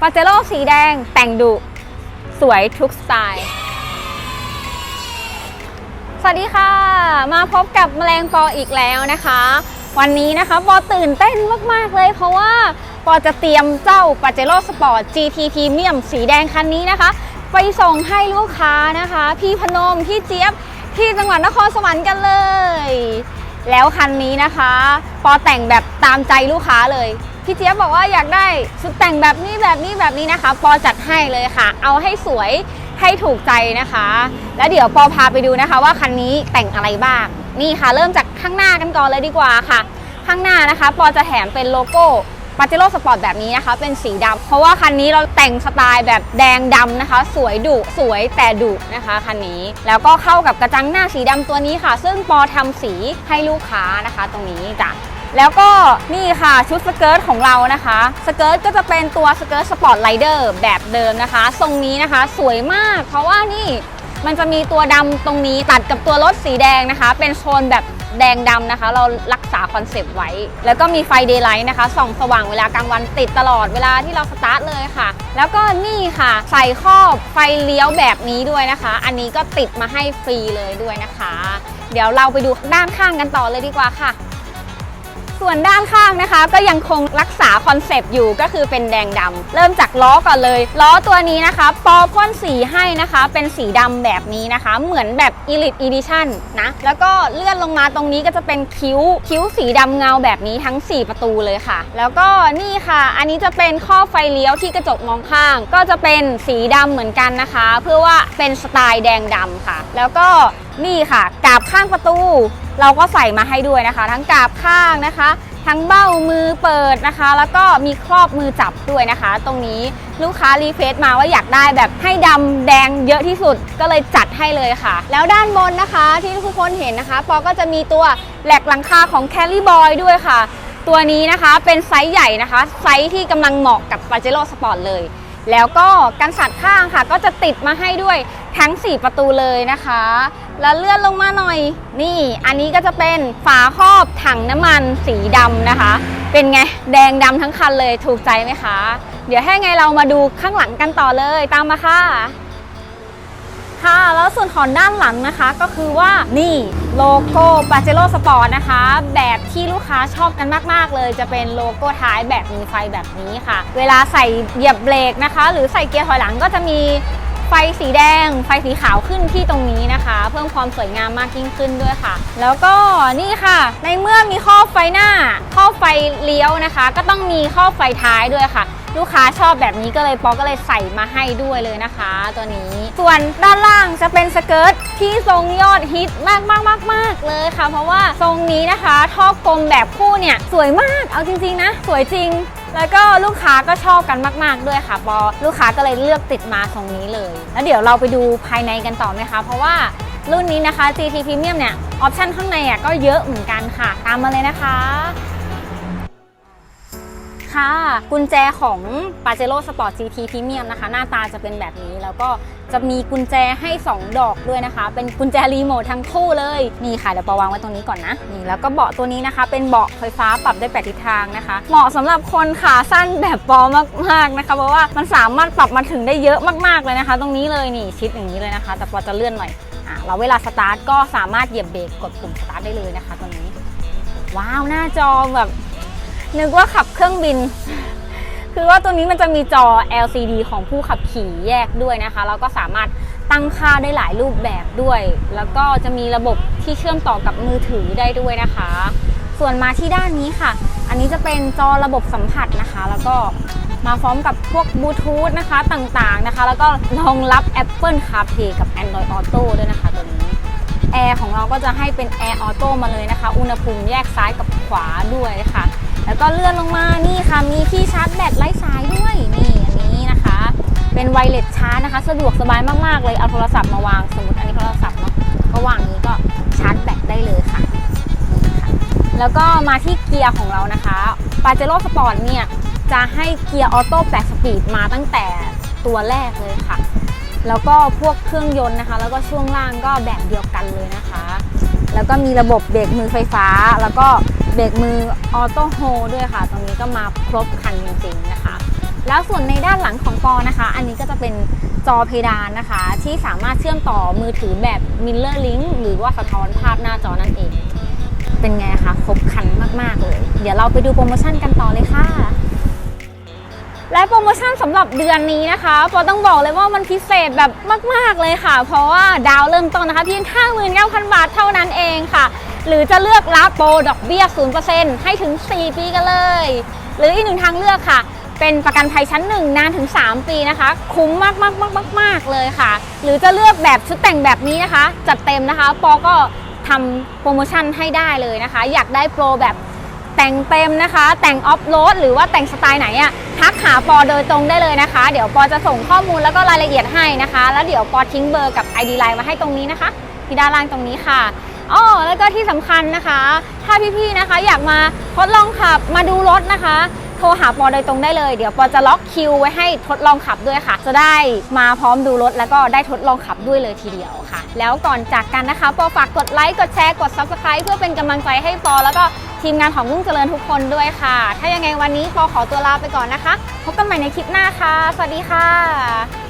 ปาเจโร่สีแดงแต่งดุ สวยทุกสไตล์ สวัสดีค่ะ มาพบกับแมลงปออีกแล้วนะคะ วันนี้นะคะปอตื่นเต้นมาก ๆ เลย เพราะว่าปอจะเตรียมเจ้าปาเจโร่สปอร์ต GT Premium สีแดงคันนี้นะคะ ไปส่งให้ลูกค้านะคะ พี่พนมพี่เจี๊ยบที่จังหวัดนครสวรรค์กันเลย แล้วคันนี้นะคะ ปอแต่งแบบตามใจลูกค้าเลย พี่เจี๊ยบบอกว่าอยากได้ชุดแต่งแบบนี้แบบนี้แบบนี้นะคะ ปอจัดให้เลยค่ะ เอาให้สวยให้ถูกใจนะคะ แล้วเดี๋ยวปอพาไปดูนะคะว่าคันนี้แต่งอะไรบ้าง นี่ค่ะ เริ่มจากข้างหน้ากันก่อนเลยดีกว่าค่ะ ข้างหน้านะคะ ปอจะแถมเป็นโลโก้ปาเจโร่สปอร์ตแบบนี้นะคะ เป็นสีดำเพราะว่าคันนี้เราแต่งสไตล์แบบแดงดำนะคะ สวยดุสวยแต่ดุนะคะคันนี้แล้วก็เข้ากับกระจังหน้าสีดำตัวนี้ค่ะ ซึ่งปอทำสีให้ลูกค้านะคะ ตรงนี้จ้ะ แล้วก็นี่ค่ะชุดสเกิร์ตของเรานะคะ สเกิร์ตก็จะเป็นตัวสเกิร์ตสปอร์ตไ i เดอร์แบบเดิมนะคะ ทรงนี้นะคะสวยมาก เพราะว่านี่มันจะมีตัวดำตรงนี้ตัดกับตัวรถสีแดงนะคะ เป็นโซนแบบแดงดำนะคะ เรารักษาคอนเซปต์ไว้ แล้วก็มีไฟเดย์ไลท์นะคะส่องสว่างเวลากลางวันติดตลอดเวลาที่เราสตาร์ทเลยค่ะ แล้วก็นี่ค่ะ ใส่ครอบไฟเลี้ยวแบบนี้ด้วยนะคะ อันนี้ก็ติดมาให้ฟรีเลยด้วยนะคะ เดี๋ยวเราไปดูด้านข้างกันต่อเลยดีกว่าค่ะ ส่วนด้านข้างนะคะ ก็ยังคงรักษาคอนเซปต์อยู่ก็คือเป็นแดงดำเริ่มจากล้อก่อนเลย ล้อตัวนี้นะคะ ปอพ่นสีให้นะคะ เป็นสีดำแบบนี้นะคะ เหมือนแบบ Elite Edition นะ แล้วก็เลื่อนลงมาตรงนี้ก็จะเป็นคิ้ว คิ้วสีดำเงาแบบนี้ทั้ง 4 ประตูเลยค่ะ แล้วก็นี่ค่ะ อันนี้จะเป็นข้อไฟเลี้ยวที่กระจกมองข้าง ก็จะเป็นสีดำเหมือนกันนะคะ เพื่อว่าเป็นสไตล์แดงดำค่ะ แล้วก็ นี่ค่ะ กาบข้างประตู เราก็ใส่มาให้ด้วยนะคะ ทั้งกาบข้างนะคะ ทั้งเบ้ามือเปิดนะคะ แล้วก็มีครอบมือจับด้วยนะคะ ตรงนี้ลูกค้ารีเควสต์มาว่าอยากได้แบบให้ดำแดงเยอะที่สุดก็เลยจัดให้เลยค่ะ แล้วด้านบนนะคะที่ทุกคนเห็นนะคะปอก็จะมีตัวแหลกหลังคาของ Carry Boy ด้วยค่ะ ตัวนี้นะคะเป็นไซส์ใหญ่นะคะ ไซส์ที่กำลังเหมาะกับ Pajero Sport เลย แล้วก็กันสัดข้างค่ะ ก็จะติดมาให้ด้วยทั้ง 4 ประตูเลยนะคะ แล้วเลื่อนลงมาหน่อย นี่อันนี้ก็จะเป็นฝาครอบถังน้ำมันสีดำนะคะ เป็นไงแดงดำทั้งคันเลยถูกใจไหมคะ เดี๋ยวให้ไงเรามาดูข้างหลังกันต่อเลยตามมาค่ะ ค่ะแล้วส่วนของด้านหลังนะคะก็คือว่านี่โลโก้ปาเจโร่สปอร์ตนะคะ แบบที่ลูกค้าชอบกันมากๆ เลยจะเป็นโลโก้ท้ายแบบมีไฟแบบนี้ค่ะ เวลาใส่เหยียบเบรกนะคะ หรือใส่เกียร์ถอยหลังก็จะมี ไฟสีแดง ไฟสีขาวขึ้นที่ตรงนี้นะคะ เพิ่มความสวยงามมากยิ่งขึ้นด้วยค่ะ แล้วก็นี่ค่ะ ในเมื่อมีข้อไฟหน้า ข้อไฟเลี้ยวนะคะ ก็ต้องมีข้อไฟท้ายด้วยค่ะ ลูกค้าชอบแบบนี้ก็เลยป๊อกก็เลยใส่มาให้ด้วยเลยนะคะ ตัวนี้ ส่วนด้านล่างจะเป็นสเกิร์ตที่ทรงยอดฮิตมากมากมากมากเลยค่ะ เพราะว่าทรงนี้นะคะ ท่อกลมแบบคู่เนี่ยสวยมาก เอาจริง ๆ นะ สวยจริง แล้วก็ลูกค้าก็ชอบกันมาก ๆ ด้วยค่ะปอลูกค้าก็เลยเลือกติดมาทรงนี้เลย แล้วเดี๋ยวเราไปดูภายในกันต่อไหมคะ เพราะว่ารุ่นนี้นะคะ GT Premium เนี่ย ออปชันข้างในอะก็เยอะเหมือนกันค่ะ ตามมาเลยนะคะ ค่ะ กุญแจของ Pajero Sport GT Premium นะคะ หน้าตาจะเป็นแบบนี้แล้วก็จะมีกุญแจให้ 2 ดอกด้วยนะคะ เป็นกุญแจรีโมททั้งคู่เลย นี่ค่ะ เดี๋ยวปาวางไว้ตรงนี้ก่อนนะ นี่แล้วก็เบาะตัวนี้นะคะ เป็นเบาะไฟฟ้าปรับได้แปดทิศทางนะคะ เหมาะสำหรับคนขาสั้นแบบปอมากๆนะคะ เพราะว่ามันสามารถปรับมาถึงได้เยอะมากๆเลยนะคะ ตรงนี้เลยนี่ชิดอย่างนี้เลยนะคะ แต่ปอจะเลื่อนหน่อยอะแล้วเวลาสตาร์ทก็สามารถเหยียบเบรกกดปุ่มสตาร์ทได้เลยนะคะตัวนี้ ว้าวหน้าจอแบบ นึกว่าขับเครื่องบิน คือว่าตัวนี้มันจะมีจอ LCD ของผู้ขับขี่แยกด้วยนะคะ แล้วก็สามารถตั้งค่าได้หลายรูปแบบด้วย แล้วก็จะมีระบบที่เชื่อมต่อกับมือถือได้ด้วยนะคะ ส่วนมาที่ด้านนี้ค่ะ อันนี้จะเป็นจอระบบสัมผัสนะคะ แล้วก็มาพร้อมกับพวกบลูทูธนะคะต่างๆนะคะ แล้วก็รองรับ Apple CarPlay กับ Android Auto ด้วยนะคะตัวนี้แอร์ของเราก็จะให้เป็นแอร์ออโต้มาเลยนะคะ อุณหภูมิแยกซ้ายกับขวาด้วยค่ะ แล้วก็เลื่อนลงมานี่ค่ะมีที่ชาร์จแบตไร้สายด้วยนี่อันนี้นะคะ เป็นไวเลสชาร์จนะคะ สะดวกสบายมากๆเลยเอาโทรศัพท์มาวางสมมติอันนี้โทรศัพท์เนาะก็วางนี้ก็ชาร์จแบตได้เลยค่ะแล้วก็มาที่เกียร์ของเรานะคะ p a j e r o Sport เนี่ยจะให้เกียร์ออโต้8สปีดมาตั้งแต่ตัวแรกเลยค่ะ แล้วก็พวกเครื่องยนต์นะคะ แล้วก็ช่วงล่างก็แบบเดียวกันเลยนะคะ แล้วก็มีระบบเบรกมือไฟฟ้า แล้วก็ เบรกมือออโต้โฮด้วยค่ะ ตรงนี้ก็มาครบคันจริงๆนะคะ แล้วส่วนในด้านหลังของปอนะคะ อันนี้ก็จะเป็นจอเพดานนะคะ ที่สามารถเชื่อมต่อมือถือแบบ Mirror Link หรือว่าสะท้อนภาพหน้าจอนั่นเอง เป็นไงคะครบคันมากๆเลย เดี๋ยวเราไปดูโปรโมชั่นกันต่อเลยค่ะและโปรโมชั่นสำหรับเดือนนี้นะคะปอต้องบอกเลยว่ามันพิเศษแบบมาก ๆ เลยค่ะ เพราะว่าดาวเริ่มต้นนะคะ เพียง 59,000 บาทเท่านั้นเองค่ะ หรือจะเลือกรับโปรดอกเบี้ย 0%ให้ถึง 4 ปีกันเลย หรืออีกหนึ่งทางเลือกค่ะ เป็นประกันภัยชั้น 1 นานถึง 3 ปีนะคะ คุ้มมากมากมากมากมากเลยค่ะ หรือจะเลือกแบบชุดแต่งแบบนี้นะคะ จัดเต็มนะคะ ปอก็ทำโปรโมชั่นให้ได้เลยนะคะ อยากได้โปรแบบแต่งเต็มนะคะ แต่งออฟโรดหรือว่าแต่งสไตล์ไหนอะทักหาปอโดยตรงได้เลยนะคะ เดี๋ยวปอจะส่งข้อมูลแล้วก็รายละเอียดให้นะคะ แล้วเดี๋ยวปอทิ้งเบอร์กับ ID ไลน์มาให้ตรงนี้นะคะที่ด้านล่างตรงนี้ค่ะ อ๋อแล้วก็ที่สำคัญนะคะ ถ้าพี่ๆนะคะ อยากมาทดลองขับมาดูรถนะคะ โทรหาปอโดยตรงได้เลย เดี๋ยวปอจะล็อกคิวไว้ให้ทดลองขับด้วยค่ะ จะได้มาพร้อมดูรถแล้วก็ได้ทดลองขับด้วยเลยทีเดียวค่ะ แล้วก่อนจากกันนะคะ ปอฝากกดไลค์กดแชร์กด Subscribe เพื่อเป็นกำลังใจให้ปอแล้วก็ทีมงานของรุ่งเจริญทุกคนด้วยค่ะ ถ้ายังไงวันนี้ปอขอตัวลาไปก่อนนะคะ พบกันใหม่ในคลิปหน้าค่ะ สวัสดีค่ะ